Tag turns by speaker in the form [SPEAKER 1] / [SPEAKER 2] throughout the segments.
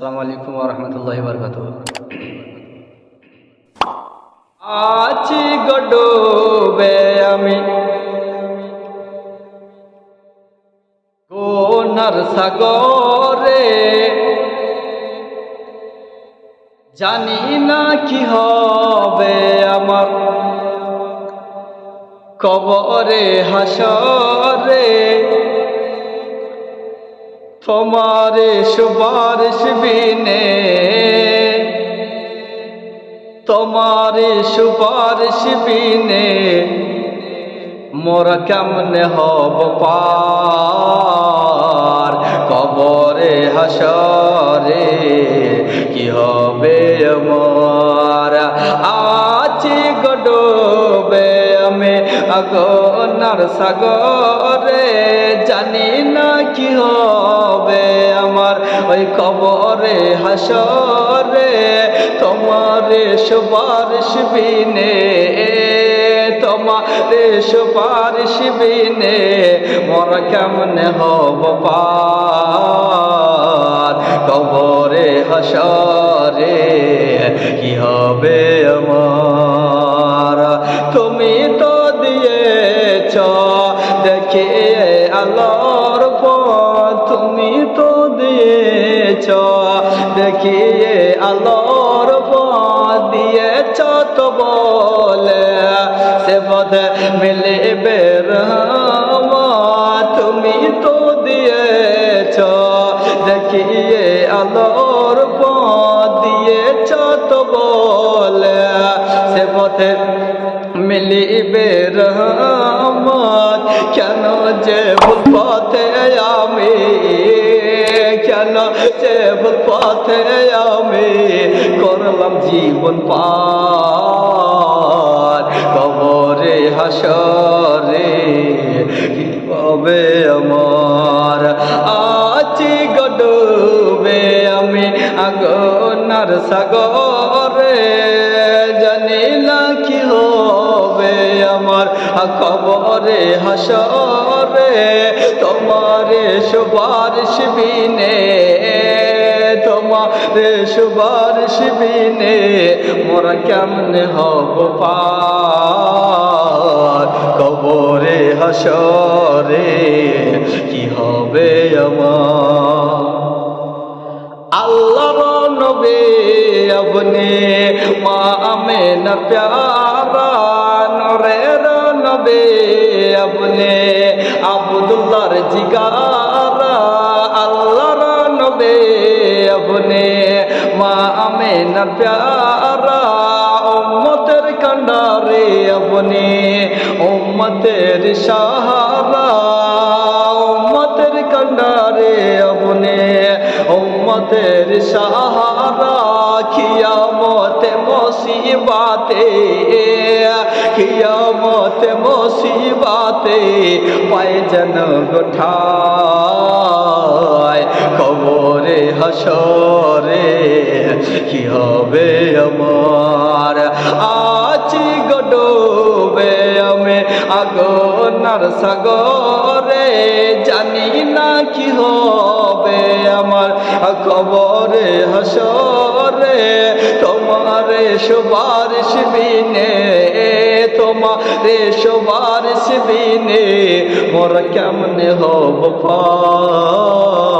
[SPEAKER 1] আসসালামু আলাইকুম রহমতুল্লাহ বরকাত আছি গডবে আমি। কোনার সাগরে। জানি না কি হবে আমার। কবরে, হাসরে। তোমারে সুপারিশ বিনে, তোমারে সুপারিশ বিনে মোরা কেমনে হব পার? কবরে হাসরে কি হবে আমার আছি গডবে আমি আগনার সাগরে জানি না কি হবে আমার ওই কবরে হাসরে তোমারে সুপারিশ বিনে, তোমারে সুপারিশ বিনে মোর কেমনে হব পার? কবরে হাসরে কি হবে? আলোর পথ তুমি তো দিয়েছ। দেখিয়ে আলোর পথ দিয়েছ তো বলে, সে পথে মিলে বের তুমি তো দিয়েছ। দেখিয়ে আলোর পথ দিয়েছ তো বলে, সে পথে মিলিবে রহমত কেন যে আমি, কেন ভুল পথে আমি করলাম জীবন পার? কবরে হাসরে কি আমার? আছি গডবে আমি আগনার সাগরে। জানি না কি হবে আমার কবরে হাসরে, তোমারে সুপারিশ বিনে, তোমারে সুপারিশ বিনে মোরা কেমনে হব পার? কবরে, হাসরে, কি হবে আমার? আল্লাহর নবী, আপনি মা আমে না প্যারা জিগারা আল্লাহর নবী আপনি। মা আমেনা প্যারা উম্মতের কান্ডারে আপনি। উম্মতের সাহারা উম্মতের কান্ডারে আপনি। উম্মতের সাহারা কিয়ামতে মুসিবাতে মুসিবাতে পায় যেন গোঠায়। কবরে হাসরে কি হবে আমার? আছি গডবে আমি আগনার সাগরে, জানি না কি হবে আমার কবরে হাসরে তোমারে সুপারিশ বিনে তোমারে সবার সিদিনে মোর কেমনে হব পার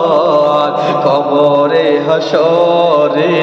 [SPEAKER 1] কবরে হাসরে